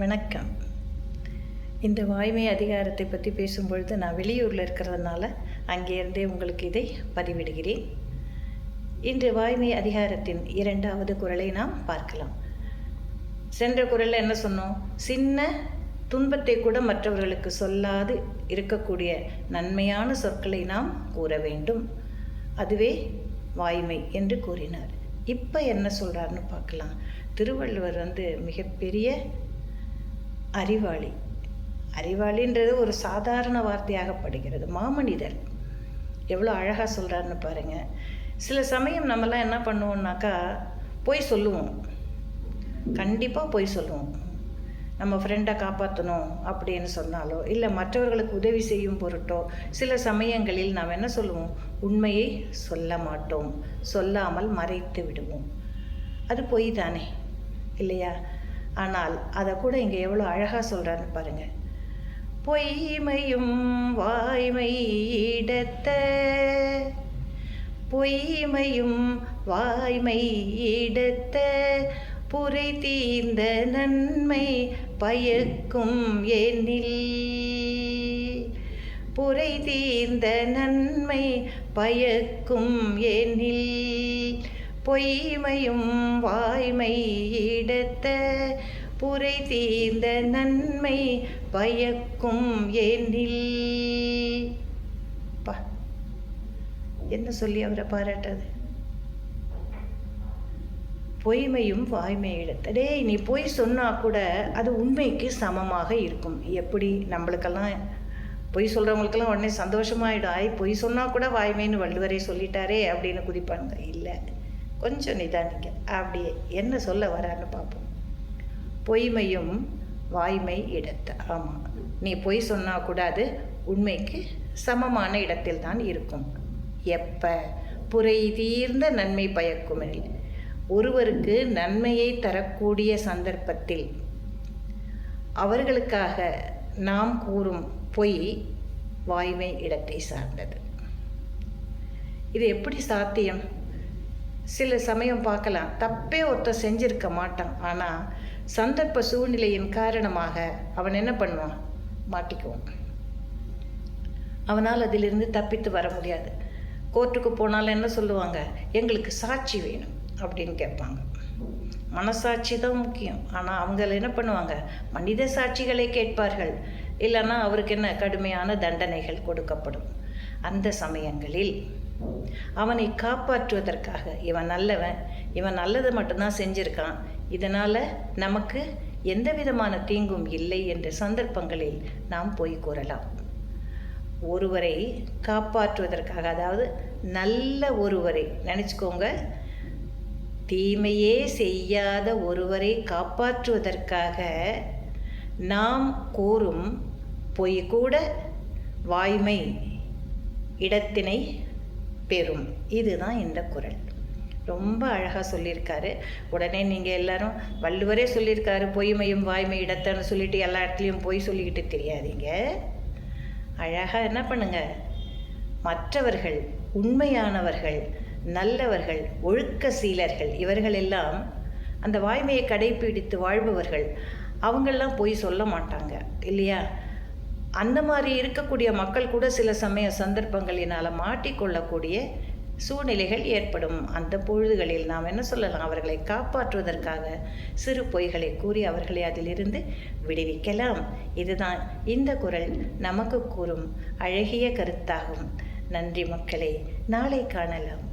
வணக்கம். இந்த வாய்மை அதிகாரத்தை பற்றி பேசும்பொழுது நான் வெளியூரில் இருக்கிறதுனால அங்கேருந்தே உங்களுக்கு இதை பதிவிடுகிறேன். இன்று வாய்மை அதிகாரத்தின் இரண்டாவது குரலை நாம் பார்க்கலாம். சென்ற குரலில் என்ன சொன்னோம்? சின்ன துன்பத்தை கூட மற்றவர்களுக்கு சொல்லாது இருக்கக்கூடிய நன்மையான சொற்களை நாம் கூற வேண்டும். அதுவே வாய்மை என்று கூறினார். இப்போ என்ன சொல்கிறாருன்னு பார்க்கலாம். திருவள்ளுவர் வந்து மிகப்பெரிய அறிவாளி. அறிவாளின்றது ஒரு சாதாரண வார்த்தையாகப்படுகிறது. மாமனிதர். எவ்வளோ அழகாக சொல்கிறாருன்னு பாருங்கள் சில சமயம் நம்மலாம் என்ன பண்ணுவோம்னாக்கா பொய் சொல்லுவோம். கண்டிப்பாக பொய் சொல்லுவோம். நம்ம ஃப்ரெண்டை காப்பாற்றணும் அப்படின்னு சொன்னாலோ இல்லை மற்றவர்களுக்கு உதவி செய்யும் பொருட்டோ சில சமயங்களில் நாம் என்ன சொல்லுவோம்? உண்மையை சொல்ல மாட்டோம். சொல்லாமல் மறைத்து விடுவோம். அது பொய் தானே. இல்லையா? ஆனால் அதை கூட இங்கே எவ்வளோ அழகாக சொல்கிறாருன்னு பாருங்கள் பொய்மையும் வாய்மை இடத்த பொய்மையும் வாய்மை இடத்த புரை தீர்ந்த நன்மை பயக்கும் எனில் புரை தீர்ந்த நன்மை பயக்கும் எனில் பொய்மையும் வாய்மை இடத்த புரை தீர்ந்த நன்மை பயக்கும் ஏனில் பா. என்ன சொல்லி அவரை பாராட்டது? பொய்மையும் வாய்மை இடத்தடே நீ பொய் சொன்னா கூட அது உண்மைக்கு சமமாக இருக்கும். எப்படி? நம்மளுக்கெல்லாம் பொய் சொல்கிறவங்களுக்கெல்லாம் உடனே சந்தோஷமாயிடும். ஆய் பொய் சொன்னால் கூட வாய்மைன்னு வள்ளுவரே சொல்லிட்டாரே அப்படின்னு குதிப்பானுங்க. இல்லை. கொஞ்சம் நிதானிக்க அப்படியே என்ன சொல்ல வரான்னு பார்ப்போம். பொய்மையும் வாய்மை இடத்த. ஆமாம் நீ பொய் சொன்னால் கூட அது உண்மைக்கு சமமான இடத்தில் தான் இருக்கும். எப்போ? புரை தீர்ந்த நன்மை பயக்குமெனில் ஒருவருக்கு நன்மையை தரக்கூடிய சந்தர்ப்பத்தில். அவர்களுக்காக நாம் கூறும் பொய் வாய்மை இடத்தை சார்ந்தது. இது எப்படி சாத்தியம்? சில சமயம் பார்க்கலாம். தப்பே ஒருத்தர் செஞ்சிருக்க மாட்டான். ஆனால் சந்தர்ப்ப சூழ்நிலையின் காரணமாக அவன் என்ன பண்ணுவான்? மாட்டிக்குவான். அவனால் அதிலிருந்து தப்பித்து வர முடியாது. கோர்ட்டுக்கு போனாலும் என்ன சொல்லுவாங்க? எங்களுக்கு சாட்சி வேணும் அப்படின்னு கேட்பாங்க. மனசாட்சி தான் முக்கியம். ஆனால் அவங்க என்ன பண்ணுவாங்க? மனித சாட்சிகளை கேட்பார்கள். இல்லைன்னா அவருக்கு என்ன? கடுமையான தண்டனைகள் கொடுக்கப்படும். அந்த சமயங்களில் அவனை காப்பாற்றுவதற்காக இவன் நல்லவன். இவன் நல்லதை மட்டும்தான் செஞ்சிருக்கான். இதனால் நமக்கு எந்த விதமான தீங்கும் இல்லை என்ற சந்தர்ப்பங்களில் நாம் போய் கூறலாம். ஒருவரை காப்பாற்றுவதற்காக அதாவது நல்ல ஒருவரை நினச்சிக்கோங்க தீமையே செய்யாத ஒருவரை காப்பாற்றுவதற்காக நாம் கூறும் பொய் கூட வாய்மை இடத்தினை பெறும் இதுதான் இந்த குரல். ரொம்ப அழகாக சொல்லியிருக்காரு. உடனே நீங்கள் எல்லாரும் வள்ளுவரே சொல்லியிருக்காரு பொய்மையும் வாய்மை இடத்தன்னு சொல்லிட்டு எல்லா இடத்துலையும் பொய் சொல்லிக்கிட்டு தெரியாதீங்க. அழகாக என்ன பண்ணுங்க? மற்றவர்கள் உண்மையானவர்கள் நல்லவர்கள் ஒழுக்க சீலர்கள் இவர்கள் எல்லாம் அந்த வாய்மையை கடைப்பிடித்து வாழ்பவர்கள். அவங்கெல்லாம் போய் சொல்ல மாட்டாங்க. இல்லையா? அந்த மாதிரி இருக்கக்கூடிய மக்கள் கூட சில சமய சந்தர்ப்பங்களினால் மாட்டிக்கொள்ளக்கூடிய சூழ்நிலைகள் ஏற்படும். அந்த பொழுதுகளில் நாம் என்ன சொல்லலாம்? அவர்களை காப்பாற்றுவதற்காக சிறு பொய்களை கூறி அவர்களை அதிலிருந்து விடுவிக்கலாம். இதுதான் இந்த குரல் நமக்கு கூறும் அழகிய கருத்தாகும். நன்றி மக்களை நாளை காணலாம்.